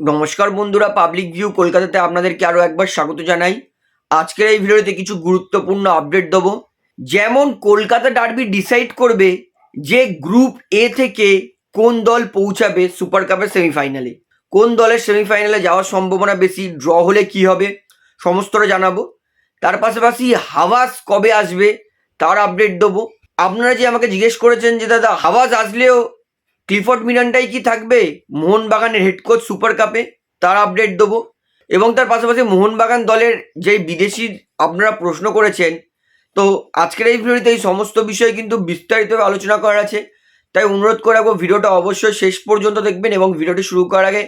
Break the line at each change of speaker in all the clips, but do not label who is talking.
নমস্কার বন্ধুরা public view কলকাতাতে আপনাদেরকে আরও একবার স্বাগত জানাই। আজকের এই ভিডিওতে কিছু গুরুত্বপূর্ণ আপডেট দেবো। যেমন কলকাতা ডার্বি ডিসাইড করবে যে গ্রুপ এ থেকে কোন দল পৌঁছাবে সুপার কাপের সেমিফাইনালে কোন দলের সেমিফাইনালে যাওয়ার সম্ভাবনা বেশি ড্র হলে কি হবে, সমস্তটা জানাব। তার পাশাপাশি হাওয়াস কবে আসবে, তার আপডেট দেবো। আপনারা যে আমাকে জিজ্ঞেস করেছেন যে, দাদা হাওয়াস আসলেও ক্লিফোর্ড মিলানটাই কি থাকবে? মোহনবাগানের হেড কোচ সুপার কাপে তার আপডেট দেবো। এবং তার পাশাপাশি মোহনবাগান দলের যে বিদেশি আপনারা প্রশ্ন করেছেন, তো আজকের এই ভিডিওতে এই সমস্ত বিষয়ে কিন্তু বিস্তারিতভাবে আলোচনা করার আছে। তাই অনুরোধ করে রাখব, ভিডিওটা অবশ্যই শেষ পর্যন্ত দেখবেন এবং ভিডিওটি শুরু করার আগে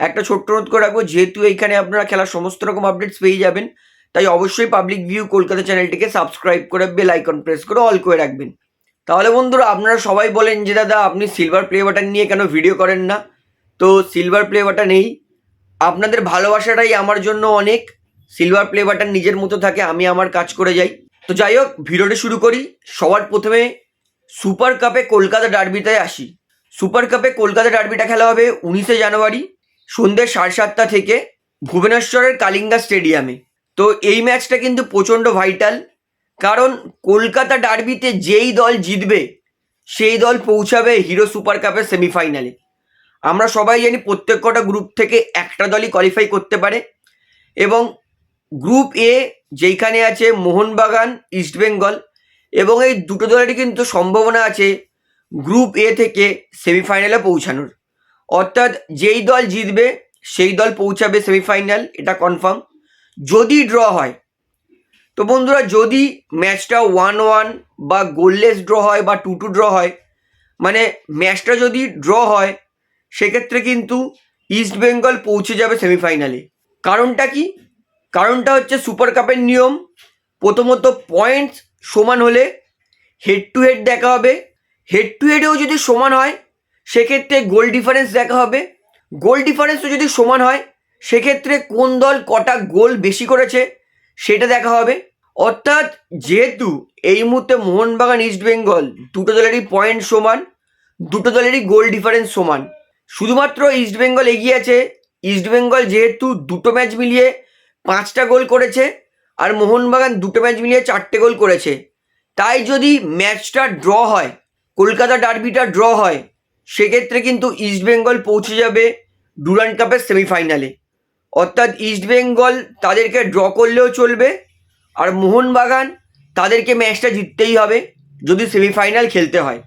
একটা ছোট্ট অনুরোধ করে রাখব, যেহেতু এইখানে আপনারা খেলার সমস্ত রকম আপডেটস পেয়ে যাবেন, তাই অবশ্যই পাবলিক ভিউ কলকাতা চ্যানেলটিকে সাবস্ক্রাইব করে বেল আইকন প্রেস করে অল করে রাখবেন। তাহলে বন্ধুরা আপনারা সবাই বলেন যে, দাদা, আপনি সিলভার প্লে বাটন নিয়ে কেন ভিডিও করেন না? তো সিলভার প্লে বাটন নেই আপনাদের ভালোবাসাটাই আমার জন্য অনেক। সিলভার প্লে বাটন নিজের মতো থাকে, আমি আমার কাজ করে যাই। তো যাই হোক, ভিডিওটা শুরু করি। সবার প্রথমে সুপার কাপে কলকাতা ডার্বিতে আসি। সুপার কাপে কলকাতা ডার্বিটা খেলা হবে উনিশে জানুয়ারি, সন্ধ্যে সাড়ে সাতটা থেকে ভুবনেশ্বরের কালিঙ্গা স্টেডিয়ামে। তো এই ম্যাচটা কিন্তু প্রচণ্ড ভাইটাল কারণ কলকাতা ডার্বিতে যেই দল জিতবে, সেই দল পৌঁছাবে হিরো সুপার কাপের সেমিফাইনালে। আমরা সবাই জানি প্রত্যেক কটা গ্রুপ থেকে একটা দলই কোয়ালিফাই করতে পারে এবং গ্রুপ এ যেইখানে আছে মোহনবাগান ইস্টবেঙ্গল এবং এই দুটো দলেরই কিন্তু সম্ভাবনা আছে গ্রুপ এ থেকে সেমিফাইনালে পৌঁছানোর। অর্থাৎ যেই দল জিতবে, সেই দল পৌঁছাবে সেমিফাইনাল, এটা কনফার্ম যদি ড্র হয় তো বন্ধুরা, যদি ম্যাচটা ওয়ান ওয়ান বা গোললেস ড্র হয় বা টু টু ড্র হয় মানে ম্যাচটা যদি ড্র হয়, সেক্ষেত্রে কিন্তু ইস্ট বেঙ্গল পৌঁছে যাবে সেমিফাইনালে কারণটা কি? কারণটা হচ্ছে সুপার কাপের নিয়ম। প্রথমত পয়েন্টস সমান হলে হেড টু হেড দেখা হবে। হেড টু হেডেও যদি সমান হয়, সেক্ষেত্রে গোল ডিফারেন্স দেখা হবে। গোল ডিফারেন্সও যদি সমান হয়, সেক্ষেত্রে কোন দল কটা গোল বেশি করেছে সেটা দেখা হবে। অর্থাৎ যেহেতু এই মুহূর্তে মোহনবাগান ইস্ট বেঙ্গল দুটো দলেরই পয়েন্ট সমান, দুটো দলেরই গোল ডিফারেন্স সমান। শুধুমাত্র ইস্ট বেঙ্গল এগিয়ে আছে। ইস্ট বেঙ্গল যেহেতু দুটো ম্যাচ মিলিয়ে পাঁচটা গোল করেছে, আর মোহনবাগান দুটো ম্যাচ মিলিয়ে চারটে গোল করেছে। তাই যদি ম্যাচটা ড্র হয়, কলকাতা ডার্বিটা ড্র হয়, সেক্ষেত্রে কিন্তু ইস্ট বেঙ্গল পৌঁছে যাবে ডুরান্ড কাপের সেমিফাইনালে অর্থাৎ ইস্ট বেঙ্গল তাদেরকে ড্র করলেও চলবে, আর মোহনবাগান তাদেরকে ম্যাচটা জিততেই হবে যদি সেমিফাইনাল খেলতে হয়।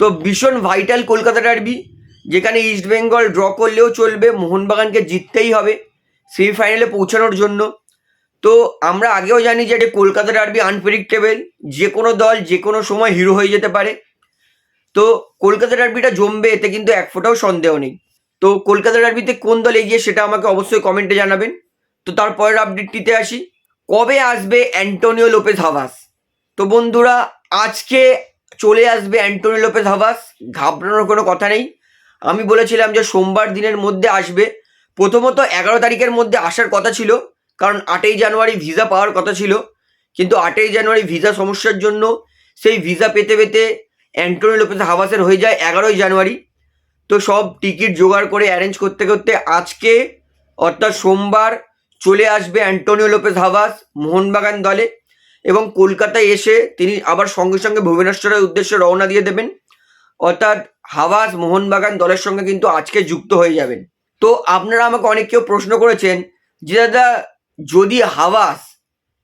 তো ভীষণ ভাইটাল কলকাতা ডার্বি যেখানে ইস্ট বেঙ্গল ড্র করলেও চলবে, মোহনবাগানকে জিততেই হবে সেমিফাইনালে পৌঁছানোর জন্য। তো আমরা আগেও জানি যে এটা কলকাতা ডার্বি আনপ্রেডিক্টেবল যে কোনো দল যে কোনো সময় হিরো হয়ে যেতে পারে। তো কলকাতা ডার্বিটা জমবে, এতে কিন্তু এক ফোঁটাও সন্দেহ নেই। তো কলকাতা ডার্বিতে কোন দল এগিয়ে সেটা আমাকে অবশ্যই কমেন্টে জানাবেন। তো তারপরের আপডেটটিতে আসি। কবে আসবে অ্যান্টোনিও লোপেজ হাভাস? তো বন্ধুরা, আজকে চলে আসবে অ্যান্টোনিও লোপেজ হাভাস। ঘাবড়ানোর কোনো কথা নেই। আমি বলেছিলাম যে সোমবার দিনের মধ্যে আসবে। প্রথমত এগারো তারিখের মধ্যে আসার কথা ছিল, কারণ আটই জানুয়ারি ভিসা পাওয়ার কথা ছিল। কিন্তু আটই জানুয়ারি ভিসা সমস্যার জন্য সেই ভিসা পেতে পেতে অ্যান্টোনি লোপেজ হাভাসের হয়ে যায় এগারোই জানুয়ারি। তো সব টিকিট জোগাড় করে অ্যারেঞ্জ করতে করতে আজকে, অর্থাৎ সোমবার, চলে আসবে অ্যান্টোনিও লোপেজ হাভাস, মোহনবাগান দলে। এবং কলকাতায় এসে তিনি আবার সঙ্গে সঙ্গে ভুবনেশ্বরের উদ্দেশ্যে রওনা দিয়ে দেবেন। অর্থাৎ হাভাস, মোহনবাগান দলের সঙ্গে কিন্তু আজকে যুক্ত হয়ে যাবেন। তো আপনারা আমাকে অনেক কেউ প্রশ্ন করেছেন যে, দাদা, যদি হাভাস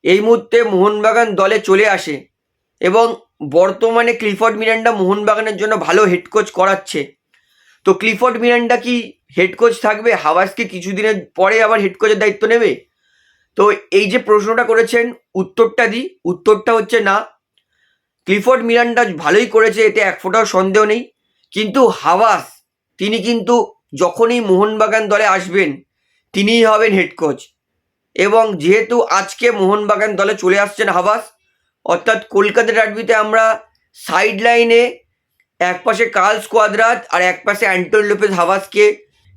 এই মুহূর্তে মোহনবাগান দলে চলে আসে এবং বর্তমানে ক্লিফর্ড মিরান্ডা মোহনবাগানের জন্য ভালো হেড কোচ করাচ্ছে তো ক্লিফোর্ড মিরান্ডা কি হেড কোচ থাকবে? হাওয়াসকে কিছুদিনের পরে আবার হেড কোচের দায়িত্ব নেবে? তো এই যে প্রশ্নটা করেছেন, উত্তরটা দিই। উত্তরটা হচ্ছে না। ক্লিফোর্ড মিরান্ডা ভালোই করেছে, এতে এক ফোঁটাও সন্দেহ নেই। কিন্তু হাওয়াস তিনি কিন্তু যখনই মোহনবাগান দলে আসবেন, তিনিই হবেন হেড কোচ এবং যেহেতু আজকে মোহনবাগান দলে চলে আসছেন হাওয়াস অর্থাৎ কলকাতা ডার্বিতে আমরা সাইড লাইনে এক পাশে কার্ল স্কোয়াদ্রাত আর এক পাশে অ্যান্টন লোপেজ হাওয়াসকে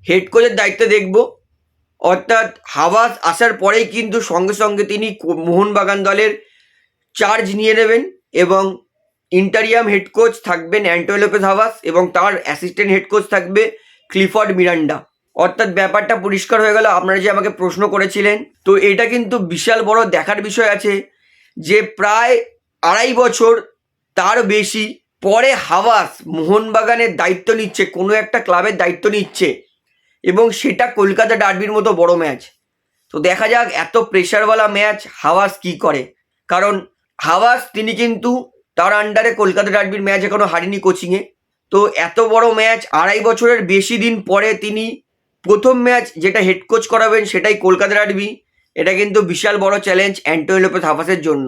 হেড কোচের দায়িত্ব দেখব। অর্থাৎ হাওয়াস আসার পরেই কিন্তু সঙ্গে সঙ্গে তিনি মোহনবাগান দলের চার্জ নিয়ে নেবেন এবং ইন্টারিয়াম হেড কোচ থাকবেন অ্যান্টন লোপেজ হাওয়াস এবং তার অ্যাসিস্ট্যান্ট হেড কোচ থাকবে ক্লিফর্ড মিরান্ডা। অর্থাৎ ব্যাপারটা পরিষ্কার হয়ে গেল, আপনারা যে আমাকে প্রশ্ন করেছিলেন। তো এটা কিন্তু বিশাল বড় দেখার বিষয় আছে যে প্রায় আড়াই বছর তার বেশি পরে হাওয়াস মোহনবাগানের দায়িত্ব নিচ্ছে, কোনো একটা ক্লাবের দায়িত্ব নিচ্ছে এবং সেটা কলকাতা ডার্বির মতো বড় ম্যাচ। তো দেখা যাক এত প্রেশারওয়ালা ম্যাচ হাওয়াস কি করে। কারণ হাওয়াস তিনি কিন্তু তার আন্ডারে কলকাতা ডার্বির ম্যাচ এখনও হারিনি কোচিংয়ে। তো এত বড় ম্যাচ আড়াই বছরের বেশি দিন পরে তিনি প্রথম ম্যাচ যেটা হেড কোচ করাবেন সেটাই কলকাতা ডার্বি। এটা কিন্তু বিশাল বড় চ্যালেঞ্জ অ্যান্টোনি লোপেস হাফাসের জন্য।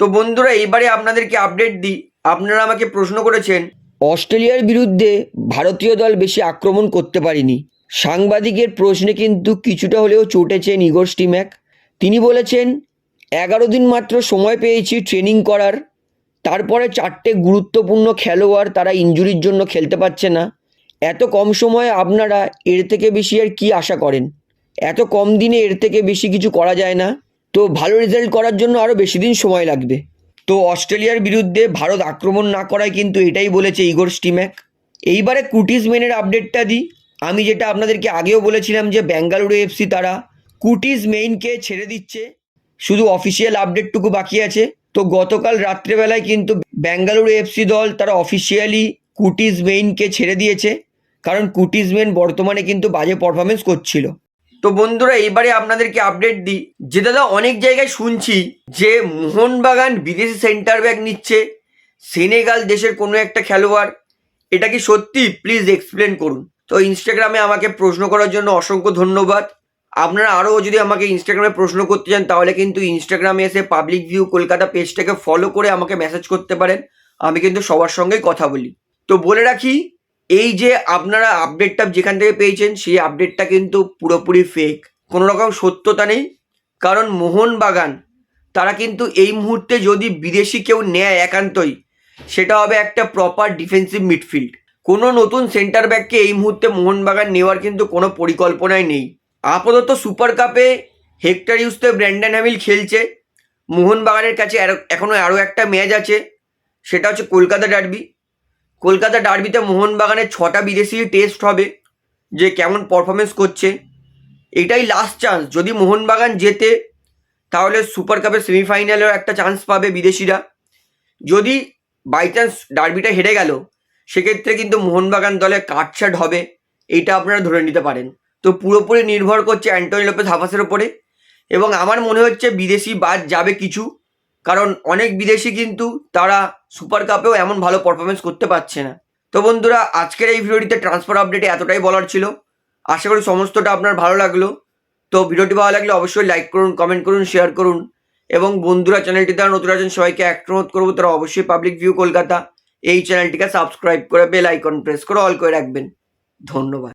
তো বন্ধুরা এবারে আপনাদেরকে আপডেট দিই আপনারা আমাকে প্রশ্ন করেছেন, অস্ট্রেলিয়ার বিরুদ্ধে ভারতীয় দল বেশি আক্রমণ করতে পারেনি। সাংবাদিকের প্রশ্নে কিন্তু কিছুটা হলেও চটেছেন ইগোর স্টিম্যাক তিনি বলেছেন, এগারো দিন মাত্র সময় পেয়েছি ট্রেনিং করার। তারপরে চারটে গুরুত্বপূর্ণ খেলোয়াড় তারা ইঞ্জুরির জন্য খেলতে পারছে না। এত কম সময়ে আপনারা এর থেকে বেশি আর কি আশা করেন? এত কম দিনে এর থেকে বেশি কিছু করা যায় না। তো ভালো রেজাল্ট করার জন্য আরও বেশি দিন সময় লাগবে। তো অস্ট্রেলিয়ার বিরুদ্ধে ভারত আক্রমণ না করায় কিন্তু এটাই বলেছে ইগোর স্টিম্যাক। এইবারে কুটিস মেনের আপডেটটা দিই। আমি যেটা আপনাদেরকে আগেও বলেছিলাম যে বেঙ্গালুরু এফসি তারা কুটিস মেইনকে ছেড়ে দিচ্ছে। শুধু অফিসিয়াল আপডেটটুকু বাকি আছে। তো গতকাল রাত্রেবেলায় কিন্তু বেঙ্গালুরু এফসি দল তারা অফিসিয়ালি কুটিস মেইনকে ছেড়ে দিয়েছে। কারণ কুটিস মেইন বর্তমানে কিন্তু বাজে পারফরমেন্স করছিল। তো বন্ধুরা এবারে আপনাদেরকে আপডেট দিই। যে দাদা, অনেক জায়গায় শুনছি যে মোহনবাগান বিদেশি সেন্টার ব্যাক নিচ্ছে। সেনেগাল দেশের কোনো একটা খেলোয়াড়। এটা কি সত্যি? প্লিজ এক্সপ্লেন করুন। তো ইনস্টাগ্রামে আমাকে প্রশ্ন করার জন্য অসংখ্য ধন্যবাদ। আপনারা আরও যদি আমাকে ইনস্টাগ্রামে প্রশ্ন করতে চান, তাহলে কিন্তু ইনস্টাগ্রামে এসে পাবলিক ভিউ কলকাতা পেজটাকে ফলো করে আমাকে মেসেজ করতে পারেন। আমি কিন্তু সবার সঙ্গেই কথা বলি। তো বলে রাখি এই যে আপনারা আপডেটটা যেখান থেকে পেয়েছেন, সেই আপডেটটা কিন্তু পুরোপুরি ফেক কোনো রকম সত্যতা নেই। কারণ মোহনবাগান, তারা কিন্তু এই মুহূর্তে যদি বিদেশি কেউ নেয় একান্তই, সেটা হবে একটা প্রপার ডিফেন্সিভ মিডফিল্ড কোনো নতুন সেন্টার ব্যাককে এই মুহূর্তে মোহনবাগান নেওয়ার কিন্তু কোনো পরিকল্পনাই নেই। আপাতত সুপার কাপে হেক্টর ইউসতে ব্র্যান্ডন হ্যামিল খেলছে। মোহনবাগানের কাছে আরো- এখনও আরও একটা ম্যাচ আছে। সেটা হচ্ছে কলকাতা ডার্বি কলকাতা ডার্বিতে মোহনবাগানের ছটা বিদেশি টেস্ট হবে, যে কেমন পারফরমেন্স করছে। এটাই লাস্ট চান্স যদি মোহনবাগান জেতে, তাহলে সুপার কাপের সেমিফাইনালেও একটা চান্স পাবে বিদেশিরা। যদি বাই চান্স ডার্বিটা হেরে গেল, সেক্ষেত্রে কিন্তু মোহনবাগান দলে কাটছাট হবে এইটা আপনারা ধরে নিতে পারেন। তো পুরোপুরি নির্ভর করছে অ্যান্টনি লোপেস হাফাসের ওপরে। এবং আমার মনে হচ্ছে বিদেশি বাদ যাবে কিছু। কারণ অনেক বিদেশি কিন্তু তারা সুপার কাপেও এমন ভালো পারফরমেন্স করতে পারছে না। তো বন্ধুরা, আজকের এই ভিডিওটিতে ট্রান্সফার আপডেটে এতটাই বলার ছিল। আশা করি সমস্তটা আপনার ভালো লাগল। তো ভিডিওটি ভালো লাগলে অবশ্যই লাইক করুন কমেন্ট করুন শেয়ার করুন। এবং বন্ধুরা চ্যানেলটি তারা নতুন আছেন, সবাইকে অনুরোধ করব, তারা অবশ্যই পাবলিক ভিউ কলকাতা এই চ্যানেলটিকে সাবস্ক্রাইব করে বেল আইকন প্রেস করে অল করে রাখবেন। ধন্যবাদ।